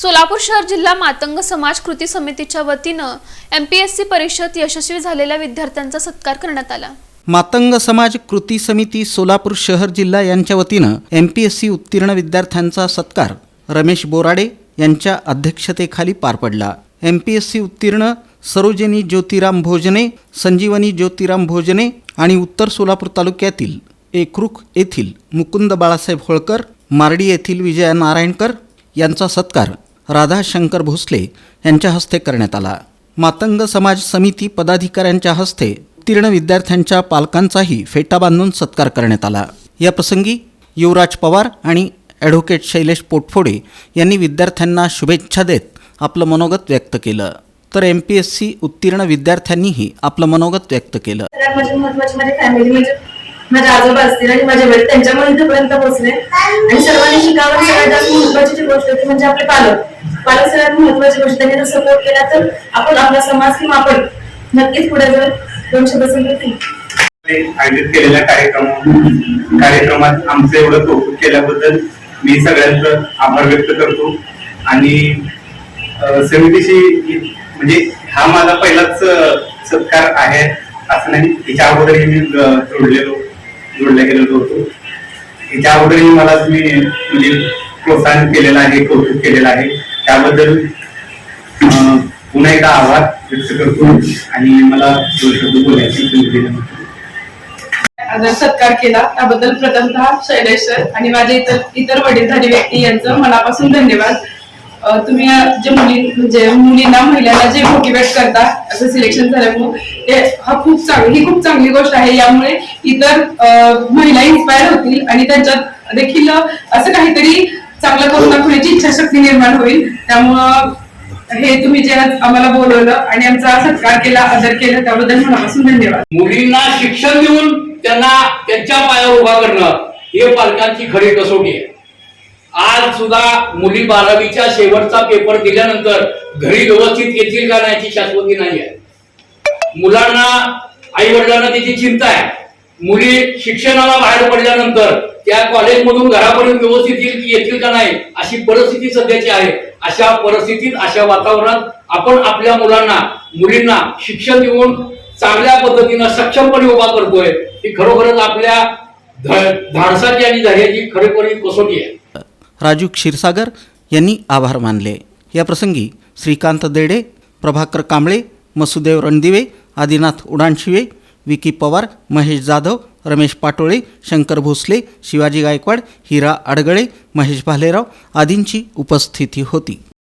सोलापूर शहर जिल्हा मातंग समाज कृती समितीच्या वतीनं एमपीएससी परीक्षेत यशस्वी झालेल्या विद्यार्थ्यांचा सत्कार करण्यात आला. मातंग समाज कृती समिती सोलापूर शहर जिल्हा यांच्या वतीनं एम पी एस सी उत्तीर्ण विद्यार्थ्यांचा सत्कार रमेश बोराडे यांच्या अध्यक्षतेखाली पार पडला. एम पी एस सी उत्तीर्ण सरोजिनी ज्योतिराम भोजने संजीवनी ज्योतिराम भोजने आणि उत्तर सोलापूर तालुक्यातील एकरुख येथील मुकुंद बाळासाहेब होळकर मार्डी येथील विजया नारायणकर यांचा सत्कार राधा शंकर भोसले यांच्या हस्ते करण्यात आला. मातंग समाज समिती पदाधिकाऱ्यांच्या हस्ते उत्तीर्ण विद्यार्थ्यांच्या पालकांचाही फेटा बांधून सत्कार करण्यात आला. या प्रसंगी युवराज पवार आणि ॲडव्होकेट शैलेश पोटफोडे यांनी विद्यार्थ्यांना शुभेच्छा देत आपलं मनोगत व्यक्त केलं. तर एम पी एस सी उत्तीर्ण विद्यार्थ्यांनीही आपलं मनोगत व्यक्त केलं. माझ्या माझे आजोबा असतील आणि माझे वडील त्यांच्यामुळे इथपर्यंत पोहोचले. आणि सर्वांनी शिकावं सगळ्यात जास्त महत्वाची जी गोष्ट होती म्हणजे आपले पालक. पालक सगळ्यात महत्वाची गोष्ट त्यांनी जर सपोर्ट केला तर आपण आपला समाज किंवा आपण नक्कीच पुढे जर दोनशे पर्सेंट आयोजित केलेल्या कार्यक्रम कार्यक्रमात आमचं एवढं कौतुक केल्याबद्दल मी सगळ्यांचं आभार व्यक्त करतो. आणि समितीशी म्हणजे हा माझा पहिलाच सत्कार आहे असं नाही. तिच्या अगोदरही मी जोडलेलो जोडल्या गेलेलो होतो. याच्या अगोदरही मला तुम्ही म्हणजे प्रोत्साहन केलेलं आहे कौतुक केलेलं आहे. त्याबद्दल अं, पुन्हा एकदा आभार व्यक्त करतो आणि मला दोन शब्द बोलायची आदर सत्कार केला. त्याबद्दल प्रथमतः शैलेश सर आणि माझे इतर इतर वडीलधारी व्यक्ती यांचं मनापासून धन्यवाद. तुम्ही जे मुली म्हणजे मुलींना महिलांना जे मोटिवेट करता असं सिलेक्शन झाल्यामुळे ते हा खूप चांगली ही खूप चांगली गोष्ट आहे. यामुळे इतर महिला इन्स्पायर होतील आणि त्यांच्यात देखील असं काहीतरी चांगलं करून दाखवण्याची इच्छाशक्ती निर्माण होईल. त्यामुळं हे तुम्ही जे आम्हाला बोलवलं आणि आमचा सत्कार केला आदर केला त्याबद्दल मनापासून धन्यवाद. मुलींना शिक्षण देऊन त्यांना त्यांच्या पायावर उभा करणं हे पालकांची खरी कसोटी आहे. आज सुद्धा मुली बारावीच्या शेवटचा पेपर दिल्यानंतर घरी व्यवस्थित येतील का नाही याची शाश्वती नाही आहे. मुलांना आई वडिलांना त्याची चिंता आहे. मुली शिक्षणाला बाहेर पडल्यानंतर त्या कॉलेजमधून घरापर्यंत व्यवस्थित येईल येतील का नाही अशी परिस्थिती सध्याची आहे. अशा परिस्थितीत अशा वातावरणात आपण आपल्या मुलांना मुलींना शिक्षण देऊन चांगल्या पद्धतीनं सक्षमपणे उभा करतोय ही खरोखरच आपल्या धाडसाची आणि धैर्याची खरोखर कसोटी आहे. राजू क्षीरसागर यांनी आभार मानले. या प्रसंगी श्रीकांत देडे प्रभाकर कांबळे मसुदेव रणदिवे आदिनाथ उडाणशिवे विकी पवार महेश जाधव रमेश पाटोळे शंकर भोसले शिवाजी गायकवाड हिरा आडगळे महेश भालेराव आदींची उपस्थिती होती.